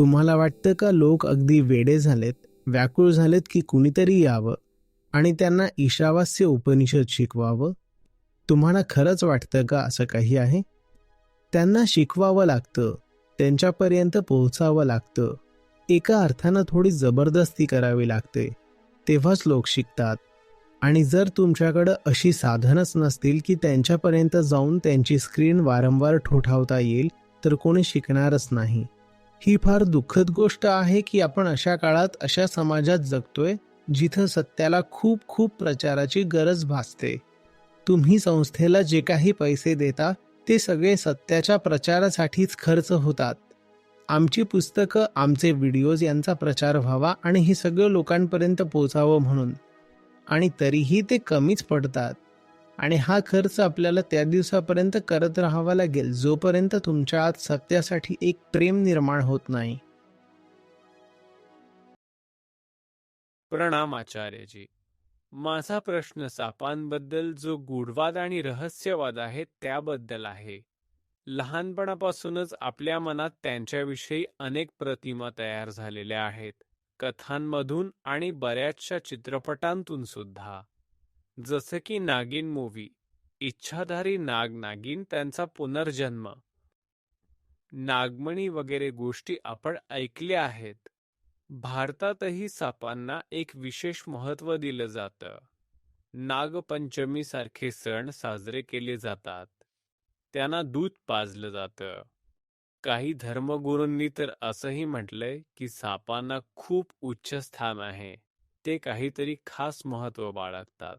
तुम्हाला वाटतं का लोक अगदी वेडे झालेत व्याकुळ झालेत की कुणीतरी यावं आणि त्यांना ईशावास्य उपनिषद शिकवावं? तुम्हाला खरंच वाटतं का असं काही आहे? त्यांना शिकवावं लागतं त्यांच्यापर्यंत पोहोचावं लागतं. एका अर्थानं थोडी जबरदस्ती करावी लागते. तेव्हाच लोक शिकतात. आणि जर तुमच्याकडं अशी साधनच नसतील की त्यांच्यापर्यंत जाऊन त्यांची स्क्रीन वारंवार ठोठावता येईल तर कोणी शिकणारच नाही. ही फार दुःखद गोष्ट आहे की आपण अशा काळात अशा समाजात जगतोय जिथं सत्याला खूप खूप प्रचाराची गरज भासते. तुम्ही संस्थेला जे काही पैसे देता ते सगळे सत्याच्या प्रचारासाठीच खर्च होतात. आमची पुस्तकं आमचे व्हिडिओज यांचा प्रचार व्हावा आणि हे सगळं लोकांपर्यंत पोचावं म्हणून. आणि तरीही ते कमीच पडतात. आणि हा खर्च आपल्याला त्या दिवसापर्यंत करत राहावा लागेल जोपर्यंत तुमच्या आत सत्यासाठी एक प्रेम निर्माण होत नाही. प्रणाम आचार्यजी. माझा प्रश्न सापांबद्दल जो गूढवाद आणि रहस्यवाद आहे त्याबद्दल आहे. लहानपणापासूनच आपल्या मनात त्यांच्याविषयी अनेक प्रतिमा तयार झालेल्या आहेत कथांमधून आणि बऱ्याचशा चित्रपटांतून सुद्धा. जसे की नागिन मूवी इच्छाधारी नाग नागिन त्यांचा पुनर्जन्म. नागमणी वगैरे गोष्टी आपण ऐकल्या आहेत. भारतातही सापांना एक विशेष महत्त्व दिलं जातं. नागपंचमी सारखे सण साजरे केले जातात. त्यांना दूध पाजलं जातं. काही धर्मगुरूंनी तर असंही म्हटलंय की सापांना खूप उच्च स्थान आहे. ते काहीतरी खास महत्त्व बाळगतात.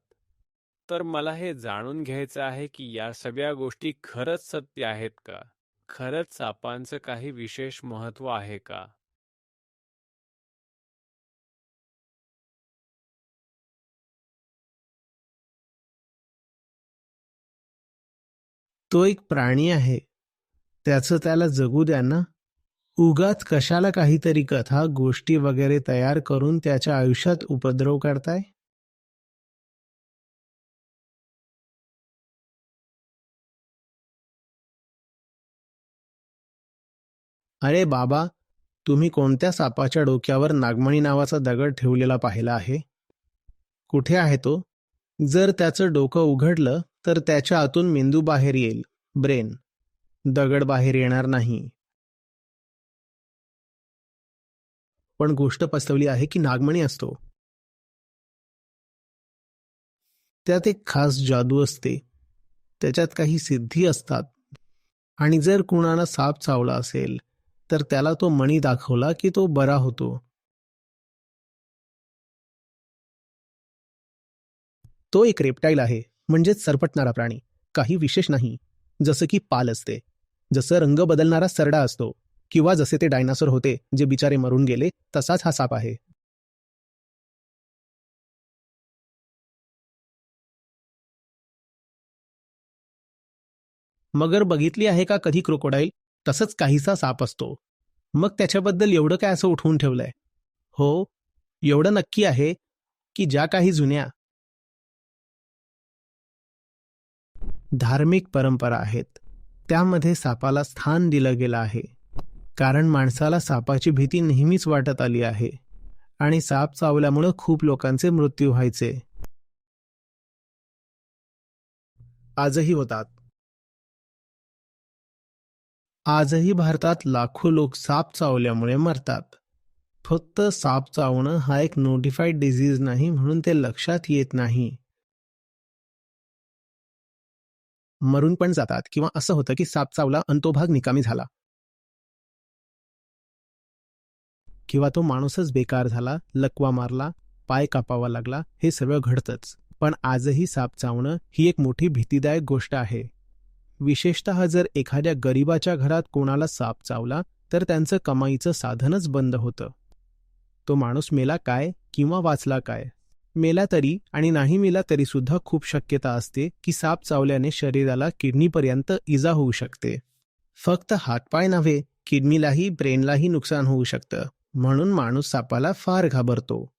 तर मला हे जाणून घ्यायचं आहे की या सगळ्या गोष्टी खरंच सत्य आहेत का? खरंच सापांचं काही विशेष महत्त्व आहे का? तो एक प्राणी आहे. त्याचं त्याला जगू द्या ना. उगाच कशाला काहीतरी कथा गोष्टी वगैरे तयार करून त्याच्या आयुष्यात उपद्रव करताय? अरे बाबा तुम्ही कोणत्या सापाच्या डोक्यावर नागमणी नावाचा दगड ठेवलेला पाहिला आहे? कुठे आहे तो? जर त्याचं डोकं उघडलं तर त्याच्या आतून मेंदू बाहेर येईल. ब्रेन. दगड बाहेर येणार नाही. पण गोष्ट पसरवली आहे की नागमणी असतो. त्यात एक खास जादू असते. त्याच्यात काही सिद्धी असतात. आणि जर कुणाला साप चावला असेल तर त्याला तो मणी दाखवला की तो बरा होतो. तो एक रेप्टाईल आहे म्हणजेच सरपटणारा प्राणी काही विशेष नाही जसं की पाल असते. जसं रंग बदलणारा सरडा असतो किंवा जसे ते डायनासोर होते जे बिचारे मरून गेले तसाच हा साप आहे. मगर बघितली आहे का कधी क्रोकोडाईल? तसंच काहीसा साप असतो. मग त्याच्याबद्दल एवढं काय असं उठवून ठेवलंय? हो एवढं नक्की आहे की ज्या काही जुन्या धार्मिक परंपरा आहेत त्यामध्ये सापाला स्थान दिलं गेलं आहे. कारण माणसाला सापाची भीती नेहमीच वाटत आली आहे आणि साप चावल्यामुळं खूप लोकांचे मृत्यू व्हायचे. आजही होतात. आजही भारतात लाखो लोक साप चावल्यामुळे मरतात. फक्त साप चावणं हा एक नोटिफाईड डिझीज नाही म्हणून ते लक्षात येत नाही. मरून पण जातात किंवा असं होतं की साप चावला आणि तो भाग निकामी झाला. किंवा तो माणूसच बेकार झाला लकवा मारला पाय कापावा लागला हे सगळं घडतंच. पण आजही साप चावणं ही एक मोठी भीतीदायक गोष्ट आहे. विशेषतः जर एखाद्या गरिबाच्या घरात कोणाला साप चावला तर त्यांचं कमाईचं साधनच बंद होतं. तो माणूस मेला काय किंवा वाचला काय? मेला तरी आणि नाही मेला तरी सुद्धा खूप शक्यता असते की साप चावल्याने शरीराला किडनीपर्यंत इजा होऊ शकते. फक्त हातपाय नव्हे किडनीलाही ब्रेनलाही नुकसान होऊ शकतं. म्हणून माणूस सापाला फार घाबरतो.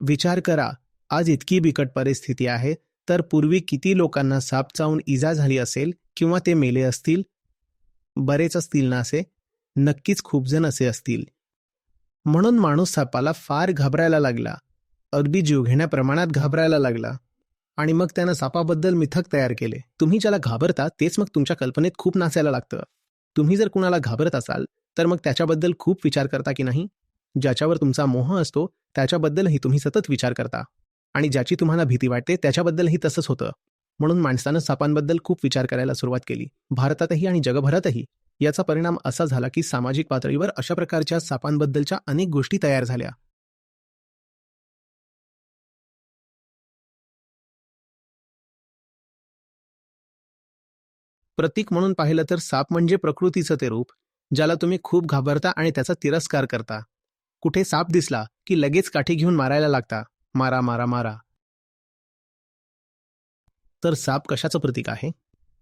विचार करा आज इतकी बिकट परिस्थिती आहे तर पूर्वी किती लोकांना साप चावून इजा झाली असेल? किंवा ते मेले असतील बरेच असतील ना असे? नक्कीच खूप जण असे असतील. म्हणून माणूस सापाला फार घाबरायला लागला. अगदी जीवघेण्या प्रमाणात घाबरायला लागला. आणि मग त्यानं सापाबद्दल मिथक तयार केले. तुम्ही ज्याला घाबरता तेच मग तुमच्या कल्पनेत खूप नाचायला लागतं. तुम्ही जर कुणाला घाबरत असाल तर मग त्याच्याबद्दल खूप विचार करता की नाही? ज्याच्यावर तुमचा मोह असतो त्याच्याबद्दलही तुम्ही सतत विचार करता. आणि ज्याची तुम्हाला भीती वाटते त्याच्याबद्दलही तसंच होतं. म्हणून माणसानं सापांबद्दल खूप विचार करायला सुरुवात केली. भारतातही आणि जगभरातही याचा परिणाम असा झाला की सामाजिक पातळीवर अशा प्रकारच्या सापांबद्दलच्या अनेक गोष्टी तयार झाल्या. प्रतीक म्हणून पाहिलं तर साप म्हणजे प्रकृतीचं ते रूप ज्याला तुम्ही खूप घाबरता आणि त्याचा तिरस्कार करता. कुठे साप दिसला की लगेच काठी घेऊन मारायला लागता. मारा मारा मारा. तर साप कशाचं प्रतीक आहे?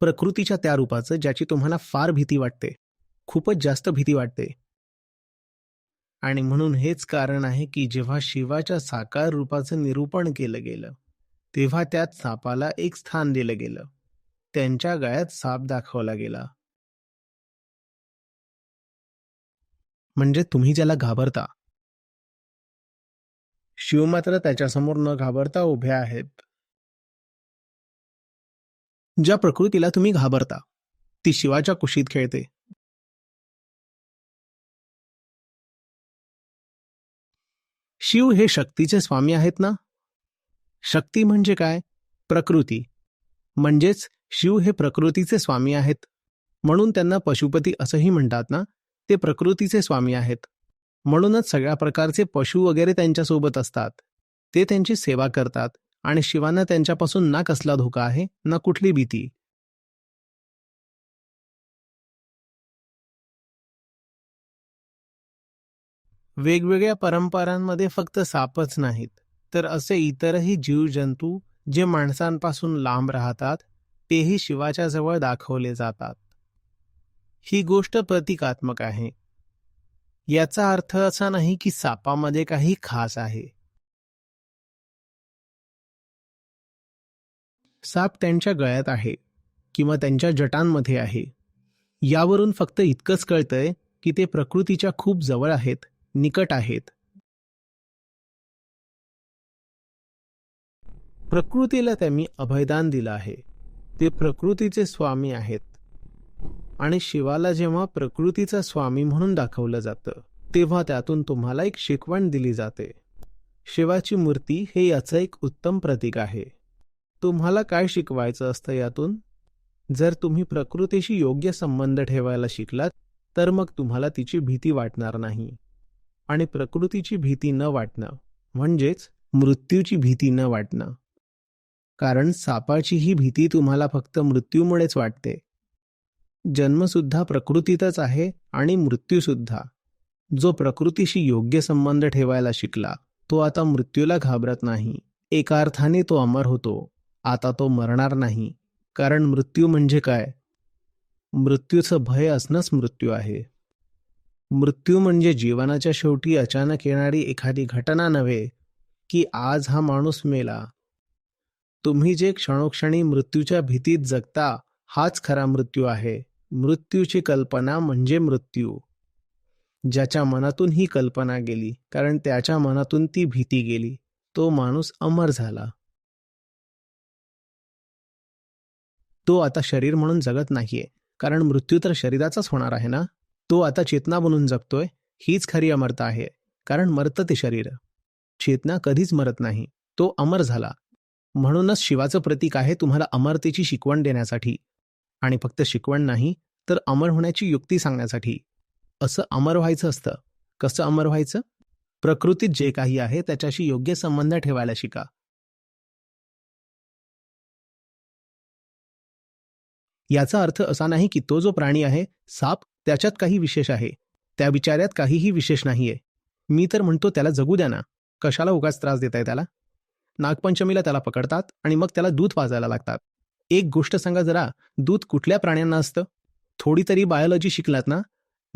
प्रकृतीच्या त्या रूपाचं ज्याची तुम्हाला फार भीती वाटते. खूपच जास्त भीती वाटते. आणि म्हणून हेच कारण आहे की जेव्हा शिवाच्या साकार रूपाचं निरूपण केलं गेलं तेव्हा त्यात सापाला एक स्थान दिलं गेलं. त्यांच्या गळ्यात साप दाखवला गेला. म्हणजे तुम्ही ज्याला घाबरता. शिव मात्र त्याच्यासमोर न घाबरता उभे आहेत. ज्या प्रकृतीला तुम्ही घाबरता ती शिवाच्या कुशीत खेळते. शिव हे शक्तीचे स्वामी आहेत ना? शक्ती म्हणजे काय? प्रकृती. म्हणजेच शिव हे प्रकृतीचे स्वामी आहेत. म्हणून त्यांना पशुपती असंही म्हणतात ना? ते प्रकृतीचे स्वामी आहेत. म्हणूनच सगळ्या प्रकारचे पशु वगैरे त्यांच्यासोबत असतात. ते त्यांची सेवा करतात. आणि शिवांना त्यांच्यापासून ना कसला धोका आहे ना कुठली भीती. वेगवेगळ्या परंपरांमध्ये फक्त सापच नाहीत तर असे इतरही जीवजंतू जे माणसांपासून लांब राहतात तेही शिवाच्या जवळ दाखवले जातात. ही गोष्ट प्रतिकात्मक आहे. याचा अर्थ असा नाही की सापामध्ये काही खास आहे. साप त्यांच्या गळ्यात आहे किंवा त्यांच्या जटांमध्ये आहे. यावरून फक्त इतकंच कळतंय की ते प्रकृतीच्या खूप जवळ आहेत निकट आहेत. प्रकृतीला त्यांनी अभयदान दिलं आहे. ते प्रकृतीचे स्वामी आहेत. आणि शिवाला जेव्हा प्रकृतीचा स्वामी म्हणून दाखवलं जातं तेव्हा त्यातून तुम्हाला एक शिकवण दिली जाते. शिवाची मूर्ती हे याचं एक उत्तम प्रतीक आहे. तुम्हाला काय शिकवायचं असतं यातून? जर तुम्ही प्रकृतीशी योग्य संबंध ठेवायला शिकलात तर मग तुम्हाला तिची भीती वाटणार नाही. आणि प्रकृतीची भीती न वाटणं म्हणजेच मृत्यूची भीती न वाटणं. कारण सापाची ही भीती तुम्हाला फक्त मृत्यूमुळेच वाटते. जन्मसुद्धा प्रकृतीतच आहे आणि मृत्यूसुद्धा. जो प्रकृतीशी योग्य संबंध ठेवायला शिकला तो आता मृत्यूला घाबरत नाही. एका अर्थाने तो अमर होतो. आता तो मरणार नाही. कारण मृत्यू म्हणजे काय? मृत्यूचं भय असणंच मृत्यू आहे. मृत्यू म्हणजे जीवनाच्या शेवटी अचानक येणारी एखादी घटना नव्हे की आज हा माणूस मेला. तुम्ही जे क्षणोक्षणी मृत्यूच्या भीतीत जगता हाच खरा मृत्यू आहे. मृत्यूची कल्पना म्हणजे मृत्यू. ज्याच्या मनातून ही कल्पना गेली कारण त्याच्या मनातून ती भीती गेली तो माणूस अमर झाला. तो आता शरीर म्हणून जगत नाहीये. कारण मृत्यू तर शरीराचाच होणार आहे ना? तो आता चेतना बनून जगतोय हीच खरी अमरता आहे. कारण मरतं ते शरीर. चेतना कधीच मरत नाही तो अमर झाला. म्हणूनच शिवाचं प्रतीक आहे तुम्हाला अमरतेची शिकवण देण्यासाठी. आणि फक्त शिकवण नाही तर अमर होण्याची युक्ती सांगण्यासाठी. असं अमर व्हायचं असतं. कसं अमर व्हायचं? प्रकृतीत जे काही आहे त्याच्याशी योग्य संबंध ठेवायला शिका. याचा अर्थ असा नाही की तो जो प्राणी आहे साप त्याच्यात काही विशेष आहे. त्या बिचाऱ्यात काहीही विशेष नाहीये. मी तर म्हणतो त्याला जगू द्या ना. कशाला उगाच त्रास देताय त्याला? नागपंचमीला त्याला पकडतात आणि मग त्याला दूध वाजायला लागतात. एक गोष्ट सांगा जरा दूध कुठल्या प्राण्यांना असतं? थोडी तरी बायोलॉजी शिकलात ना?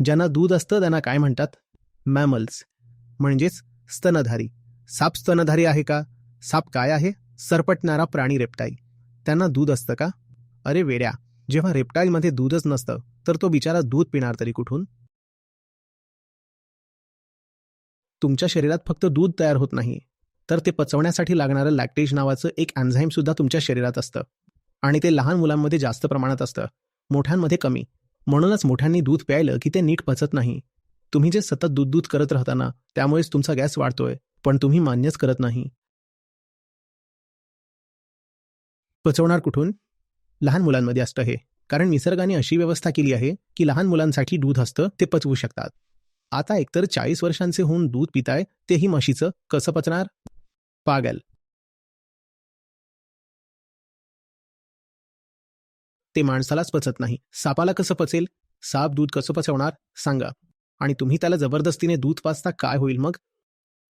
ज्यांना दूध असतं त्यांना काय म्हणतात? मॅमल्स म्हणजेच स्तनधारी. साप स्तनधारी आहे का? साप काय आहे? सरपटणारा प्राणी रेपटाई त्यांना दूध असतं का? अरे वेड्या जेव्हा रेप्टाईलमध्ये दूधच नसतं तर तो बिचारा दूध पिणार तरी कुठून? तुमच्या शरीरात फक्त दूध तयार होत नाही तर ते पचवण्यासाठी लागणारं लॅक्टेज नावाचं एक अँझाईम सुद्धा तुमच्या शरीरात असतं. आणि ते लहान मुलांमध्ये जास्त प्रमाणात असतं मोठ्यांमध्ये कमी. म्हणूनच मोठ्यांनी दूध प्यायलं की ते नीट पचत नाही. तुम्ही जे सतत दूध दूध करत राहताना त्यामुळेच तुमचा गॅस वाढतोय पण तुम्ही मान्यच करत नाही. पचवणार कुठून? लहान मुलांमध्ये असतं हे. कारण निसर्गाने अशी व्यवस्था केली आहे की लहान मुलांसाठी दूध असतं ते पचवू शकतात. आता एकतर चाळीस वर्षांचे होऊन दूध पिताय तेही म्हशीचं. कसं पचणार? पागल. ते माणसालाच पचत नाही. सापाला कसं पचेल? साप दूध कसं पचवणार? सांगा. आणि तुम्ही त्याला जबरदस्तीने दूध पाचता काय होईल मग?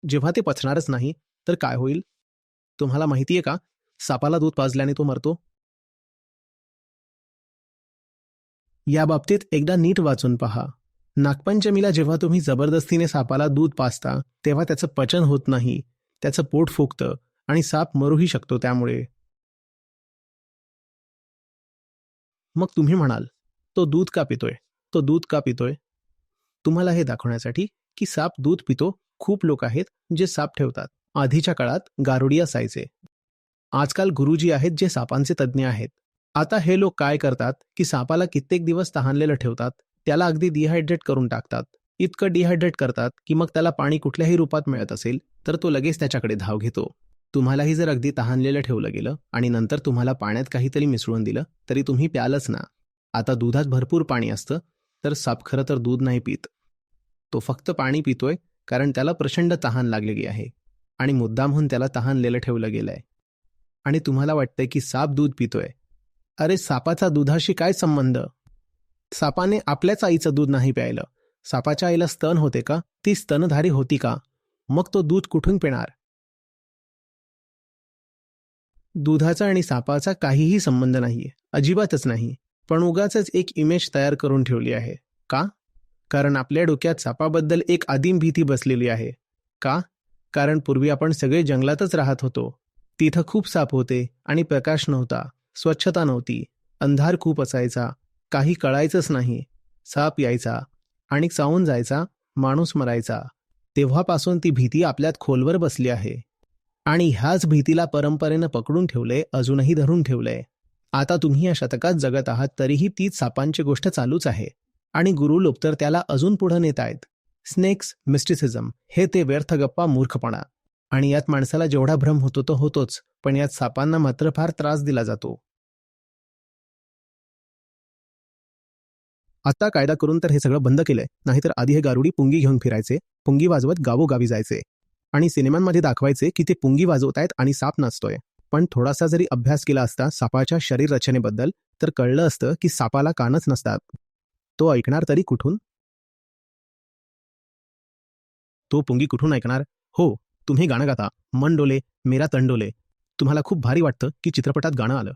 जेव्हा ते पचणारच नाही तर काय होईल? तुम्हाला माहितीये का? सापाला दूध पाजल्याने तो मरतो. याबाबतीत एकदा नीट वाचून पहा. नागपंचमीला जेव्हा तुम्ही जबरदस्तीने सापाला दूध पाजता तेव्हा त्याचं पचन होत नाही. त्याचं पोट फुगतं आणि साप मरूही शकतो त्यामुळे. मग तुम्ही म्हणाल तो दूध का पितोय? तो दूध का पितोय? तुम्हाला हे दाखवण्यासाठी की साप दूध पितो खूप लोक आहेत जे साप ठेवतात. आधीच्या काळात गारुडी असायचे आजकाल गुरुजी आहेत जे सापांचे तज्ज्ञ आहेत. आता हे लोक काय करतात की सापाला कित्येक दिवस तहानलेलं ठेवतात त्याला अगदी डिहायड्रेट करून टाकतात. इतकं डिहायड्रेट करतात की मग त्याला पाणी कुठल्याही रूपात मिळत असेल तर तो लगेच त्याच्याकडे धाव घेतो. तुम्हालाही जर अगदी तहानलेलं ठेवलं गेलं आणि नंतर तुम्हाला पाण्यात काहीतरी मिसळून दिलं तरी तुम्ही प्यालच ना. आता दुधात भरपूर पाणी असतं तर साप खरं तर दूध नाही पित. तो फक्त पाणी पितोय कारण त्याला प्रचंड तहान लागलेली आहे. आणि मुद्दामहून त्याला तहानलेलं ठेवलं गेलंय. आणि तुम्हाला वाटतंय की साप दूध पितोय. अरे सापाचा दुधाशी काय संबंध? सापाने आपल्याच आईचं दूध नाही प्यायलं. सापाच्या आईला स्तन होते का? ती स्तनधारी होती का? मग तो दूध कुठून पिणार? दुधाचा आणि सापाचा काहीही संबंध नाहीये. अजिबातच नाही. पण उगाच एक इमेज तयार करून ठेवली आहे. का? कारण आपल्या डोक्यात सापाबद्दल एक आदिम भीती बसलेली आहे. का? कारण पूर्वी आपण सगळे जंगलातच राहत होतो. तिथं खूप साप होते आणि प्रकाश नव्हता. स्वच्छता नव्हती. अंधार खूप असायचा. काही कळायचंच नाही. साप यायचा आणि चावून जायचा माणूस मरायचा. तेव्हापासून ती भीती आपल्यात खोलवर बसली आहे. आणि ह्याच भीतीला परंपरेनं पकडून ठेवले अजूनही धरून ठेवलंय आता तुम्ही या शतकात जगत आहात तरीही तीच सापांची गोष्ट चालूच आहे. आणि गुरु लोक तर त्याला अजून पुढे नेत आहेत. स्नेक्स मिस्टिसिझम हे ते व्यर्थ गप्पा मूर्खपणा. आणि यात माणसाला जेवढा भ्रम होतो तो होतोच. पण यात सापांना मात्र फार त्रास दिला जातो. आता कायदा करून तर हे सगळं बंद केलंय. नाहीतर आधी हे गारुडी पुंगी घेऊन फिरायचे पुंगी वाजवत गावोगावी जायचे आणि सिनेमांमध्ये दाखवायचे की ते पुंगी वाजवतायत आणि साप नाचतोय. पण थोडासा जरी अभ्यास केला असता सापाच्या शरीर रचनेबद्दल तर कळलं असतं की सापाला कानच नसतात. तो ऐकणार तरी कुठून? तो पुंगी कुठून ऐकणार? हो तुम्ही गाणं गाता. मन डोले मेरा तंडोले तुम्हाला खूप भारी वाटतं की चित्रपटात गाणं आलं.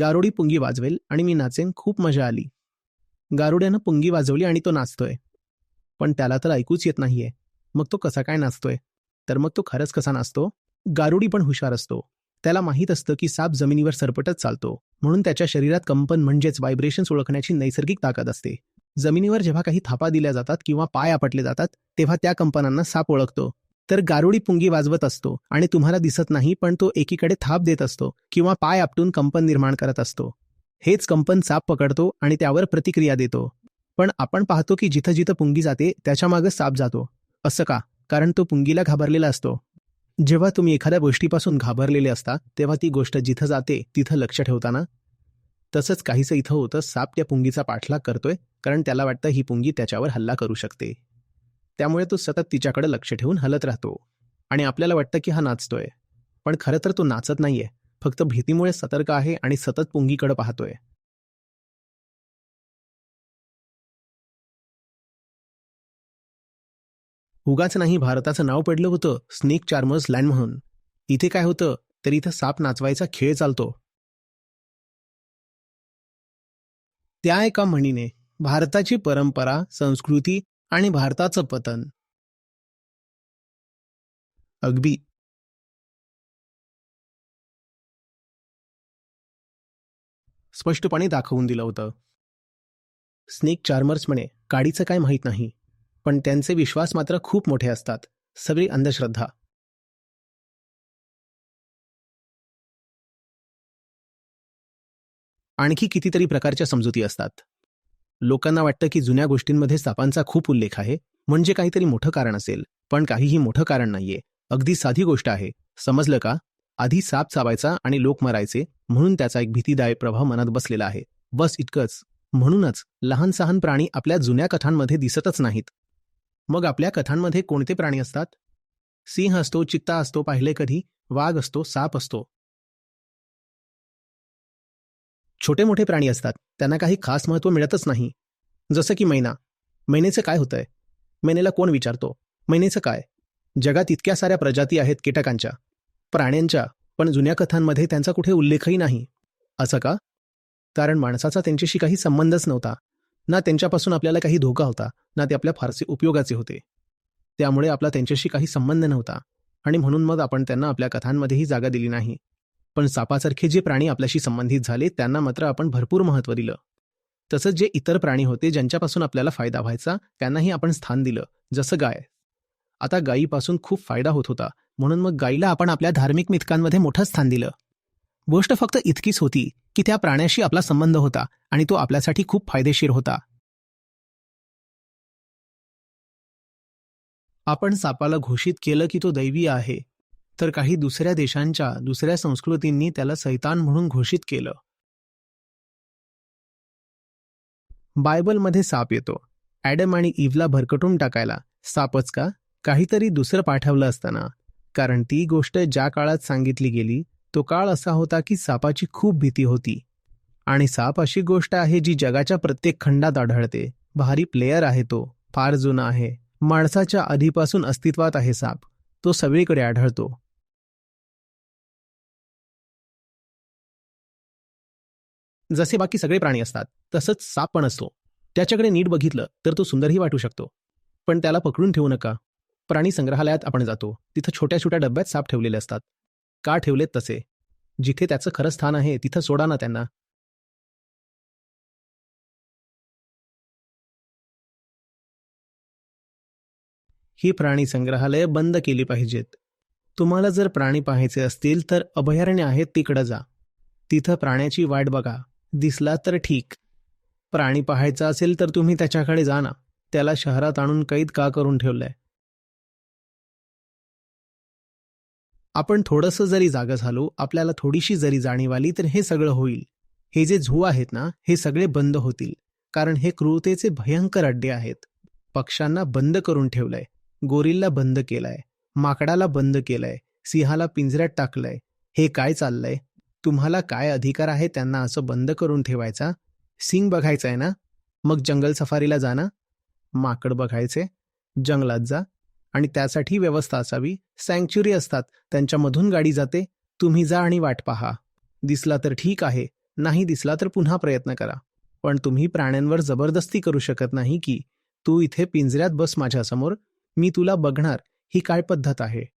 गारुडी पुंगी वाजवेल आणि मी नाचेन खूप मजा आली. गारुड्यानं पुंगी वाजवली आणि तो नाचतोय. पण त्याला तर ऐकूच येत नाहीये. मग तो कसा काय नाचतोय? तर मग तो खरंच कसा नाचतो? गारुडी पण हुशार असतो. त्याला माहीत असतं की साप जमिनीवर सरपटत चालतो. म्हणून त्याच्या शरीरात कंपन म्हणजेच व्हायब्रेशन्स ओळखण्याची नैसर्गिक ताकद असते. जमिनीवर जेव्हा काही थापा दिल्या जातात किंवा पाय आपटले जातात तेव्हा त्या कंपनांना साप ओळखतो. तर गारुडी पुंगी वाजवत असतो आणि तुम्हाला दिसत नाही पण तो एकीकडे थाप देत असतो किंवा पाय आपटून कंपन निर्माण करत असतो. हेच कंपन साप पकडतो आणि त्यावर प्रतिक्रिया देतो. पण आपण पाहतो की जिथं जिथं पुंगी जाते त्याच्यामागे साप जातो. असं का? कारण तो पुंगीला घाबरलेला असतो. जेव्हा तुम्ही एखाद्या गोष्टीपासून घाबरलेले असता तेव्हा ती गोष्ट जिथं जाते तिथं लक्ष ठेवताना? तसंच काहीसं इथं होतं साप त्या पुंगीचा पाठलाग करतोय कारण त्याला वाटतं ही पुंगी त्याच्यावर हल्ला करू शकते. त्यामुळे तो सतत तिच्याकडे लक्ष ठेवून हलत राहतो. आणि आपल्याला वाटतं की हा नाचतोय. पण खरं तर तो नाचत नाहीये. फक्त भीतीमुळे सतर्क आहे आणि सतत पुंगीकडे पाहतोय. उगाच नाही भारताचं नाव पडलं होतं स्नेक चार्मर्स लँड म्हणून. इथे काय होतं? तर इथं साप नाचवायचा खेळ चालतो. त्या एका म्हणीने भारताची परंपरा संस्कृती आणि भारताचं पतन. अगदी. स्पष्टपणे दाखवून दिलं होतं. स्नेक चार्मर्स म्हणे काडीचं काय माहीत नाही पण त्यांचे विश्वास मात्र खूप मोठे असतात. सगळी अंधश्रद्धा. आणखी कितीतरी प्रकारच्या समजुती असतात. लोकांना वाटतं की जुन्या गोष्टींमध्ये सापांचा खूप उल्लेख आहे. म्हणजे काहीतरी मोठं कारण असेल. पण काहीही मोठं कारण नाहीये. अगदी साधी गोष्ट आहे. समजलं का? आधी साप चावायचा आणि लोक मरायचे म्हणून त्याचा एक भीतीदायक प्रभाव मनात बसलेला आहे. बस इतकंच. म्हणूनच लहान सहान प्राणी आपल्या जुन्या कथांमध्ये दिसतच नाहीत. मग आपल्या कथांमध्ये कोणते प्राणी असतात? सिंह असतो चित्ता असतो पाहिले कधी? वाघ असतो साप असतो. छोटे मोठे प्राणी असतात. त्यांना काही खास महत्त्व मिळतच नाही. जसं की मैना. मैनेचं काय होतंय? मैनेला कोण विचारतो? मैनेचं काय? जगात इतक्या साऱ्या प्रजाती आहेत कीटकांच्या. प्राण्यांच्या. पण जुन्या कथांमध्ये त्यांचा कुठे उल्लेखही नाही. असं का? कारण माणसाचा त्यांच्याशी काही संबंधच नव्हता. ना त्यांच्यापासून आपल्याला काही धोका होता. ना ते आपल्या फारसे उपयोगाचे होते. त्यामुळे आपला त्यांच्याशी काही संबंध नव्हता. आणि म्हणून मग आपण त्यांना आपल्या कथांमध्येही जागा दिली नाही. पण सापासारखे जे प्राणी आपल्याशी संबंधित झाले त्यांना मात्र आपण भरपूर महत्त्व दिलं. तसंच जे इतर प्राणी होते ज्यांच्यापासून आपल्याला फायदा व्हायचा त्यांनाही आपण स्थान दिलं जसं गाय. आता गायीपासून खूप फायदा होत होता म्हणून मग गायीला आपण आपल्या धार्मिक मिथकांमध्ये मोठं स्थान दिलं. गोष्ट फक्त इतकीच होती की त्या प्राण्याशी आपला संबंध होता आणि तो आपल्यासाठी खूप फायदेशीर होता. आपण सापाला घोषित केलं की तो दैवी आहे. तर काही दुसऱ्या देशांच्या दुसऱ्या संस्कृतींनी त्याला सैतान म्हणून घोषित केलं. बायबलमध्ये साप येतो. ॲडम आणि इव्हला भरकटून टाकायला. सापच का? काहीतरी दुसरं पाठवलं असताना. कारण ती गोष्ट ज्या काळात सांगितली गेली तो काळ असा होता की सापाची खूप भीती होती. आणि साप अशी गोष्ट आहे जी जगाच्या प्रत्येक खंडात आढळते. भारी प्लेयर आहे तो. फार जुना आहे. माणसाच्या आधीपासून अस्तित्वात आहे साप. तो सगळीकडे आढळतो. जसे बाकी सगळे प्राणी असतात तसंच साप पण असतो. त्याच्याकडे नीट बघितलं तर तो सुंदरही वाटू शकतो. पण त्याला पकडून ठेवू नका. प्राणी संग्रहालयात आपण जातो. तिथं छोट्या छोट्या डब्यात साप ठेवलेले असतात. का ठेवलेत तसे? जिथे त्याचं खरं स्थान आहे तिथं सोडा ना त्यांना. ही प्राणी संग्रहालय बंद केली पाहिजेत. तुम्हाला जर प्राणी पाहायचे असतील तर अभयारण्य आहेत तिकडं जा. तिथं प्राण्याची वाट बघा. दिसला तर ठीक. प्राणी पाहायचा असेल तर तुम्ही त्याच्याकडे जा ना. त्याला शहरात आणून कैद का करून ठेवलंय? आपण थोडंसं जरी जागं झालो आपल्याला थोडीशी जरी जाणीव आली तर हे सगळं होईल. हे जे झू आहेत ना हे सगळे बंद होतील. कारण हे क्रूरतेचे भयंकर अड्डे आहेत. पक्ष्यांना बंद करून ठेवलंय. गोरिल्ला बंद केलाय. माकडाला बंद केलंय. सिंहाला पिंजऱ्यात टाकलंय. हे काय चाललंय? तुम्हाला काय अधिकार आहे त्यांना असं बंद करून ठेवायचा? सिंग बघायचं आहे ना? मग जंगल सफारीला जा ना. माकड बघायचे. जंगलात जा. आणि त्यासाठी व्यवस्था असावी. सँक्च्युरी असतात. त्यांच्यामधून गाडी जाते. तुम्ही जा आणि वाट पहा. दिसला तर ठीक आहे. नाही दिसला तर पुन्हा प्रयत्न करा. पण तुम्ही प्राण्यांवर जबरदस्ती करू शकत नाही की. तू इथे पिंजऱ्यात बस माझ्यासमोर. मी तुला बघणार. ही काय पद्धत आहे?